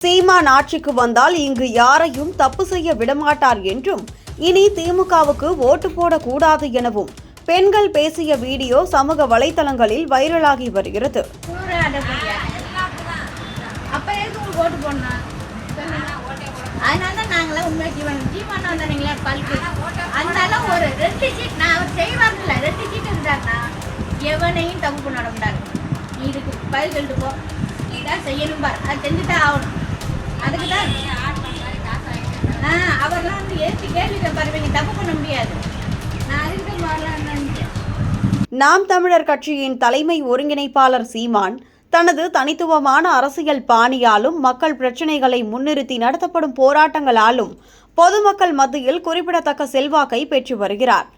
சீமான் ஆட்சிக்கு வந்தால் இங்கு யாரையும் தப்பு செய்ய விடமாட்டார் என்றும் இனி திமுகவுக்கு ஓட்டு போடக்கூடாது எனவும் பெண்கள் பேசிய வீடியோ சமூக வலைதளங்களில் வைரலாகி வருகிறது. உங்களுக்கு எவனையும் தப்பு பண்ண இதுக்கு பதில் சொல்லிட்டு போ. நீ தான் செய்யணும் பார். அது செஞ்சுதான் ஆகணும் அதுக்கு தான் ஆ அவர்லாம் தப்பு பண்ண முடியாது நான் அதுக்கு வரலான்னு நாம் தமிழர் கட்சியின் தலைமை ஒருங்கிணைப்பாளர் சீமான் தனது தனித்துவமான அரசியல் பாணியாலும் மக்கள் பிரச்சினைகளை முன்னிறுத்தி நடத்தப்படும் போராட்டங்களாலும் பொதுமக்கள் மத்தியில் குறிப்பிடத்தக்க செல்வாக்கை பெற்று வருகிறார்.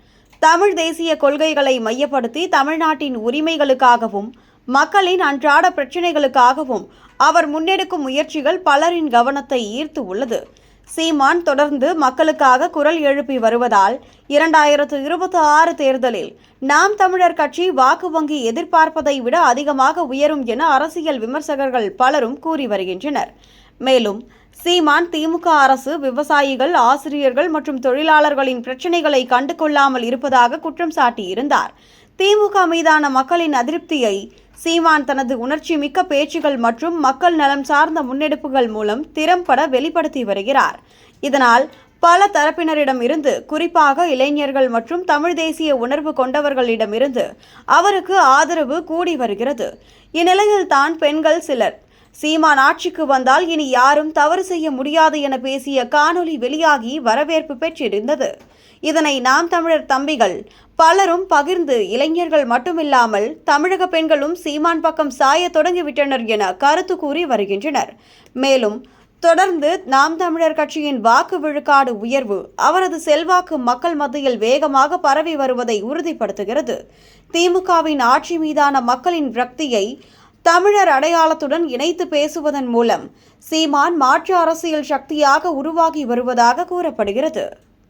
தமிழ் தேசிய கொள்கைகளை மையப்படுத்தி தமிழ்நாட்டின் உரிமைகளுக்காகவும் மக்களின் அன்றாட பிரச்சினைகளுக்காகவும் அவர் முன்னெடுக்கும் முயற்சிகள் பலரின் கவனத்தை ஈர்த்து உள்ளது. சீமான் தொடர்ந்து மக்களுக்காக குரல் எழுப்பி வருவதால் இரண்டாயிரத்து இருபத்தி ஆறு தேர்தலில் நாம் தமிழர் கட்சி வாக்கு வங்கி எதிர்பார்ப்பதை விட அதிகமாக உயரும் என அரசியல் விமர்சகர்கள் பலரும் கூறி வருகின்றனர். மேலும் சீமான் திமுக அரசு விவசாயிகள் ஆசிரியர்கள் மற்றும் தொழிலாளர்களின் பிரச்சினைகளை கண்டு கொள்ளாமல் இருப்பதாக குற்றம் சாட்டியிருந்தார். திமுக மீதான மக்களின் அதிருப்தியை சீமான் தனது உணர்ச்சி மிக்க பேச்சுகள் மற்றும் மக்கள் நலம் சார்ந்த முன்னெடுப்புகள் மூலம் திறம்பட வெளிப்படுத்தி வருகிறார். இதனால் பல தரப்பினரிடம் இருந்து குறிப்பாக இளைஞர்கள் மற்றும் தமிழ் தேசிய உணர்வு கொண்டவர்களிடமிருந்து அவருக்கு ஆதரவு கூடி வருகிறது. இந்நிலையில் தான் பெண்கள் சிலர் சீமான் ஆட்சிக்கு வந்தால் இனி யாரும் தவறு செய்ய முடியாது என பேசிய காணொளி வெளியாகி வரவேற்பு பெற்றிருந்தது. இதனை நாம் தமிழர் தம்பிகள் பலரும் பகிர்ந்து இளைஞர்கள் மட்டுமில்லாமல் தமிழக பெண்களும் சீமான் பக்கம் சாய தொடங்கிவிட்டனர் என கருத்து கூறி வருகின்றனர். மேலும் தொடர்ந்து நாம் தமிழர் கட்சியின் வாக்கு விழுக்காடு உயர்வு அவரது செல்வாக்கு மக்கள் மத்தியில் வேகமாக பரவி வருவதை உறுதிப்படுத்துகிறது. திமுகவின் ஆட்சி மீதான மக்களின் விரக்தியை தமிழர் அடையாளத்துடன் இணைத்து பேசுவதன் மூலம் சீமான் மாற்று அரசியல் சக்தியாக உருவாகி வருவதாக கூறப்படுகிறது.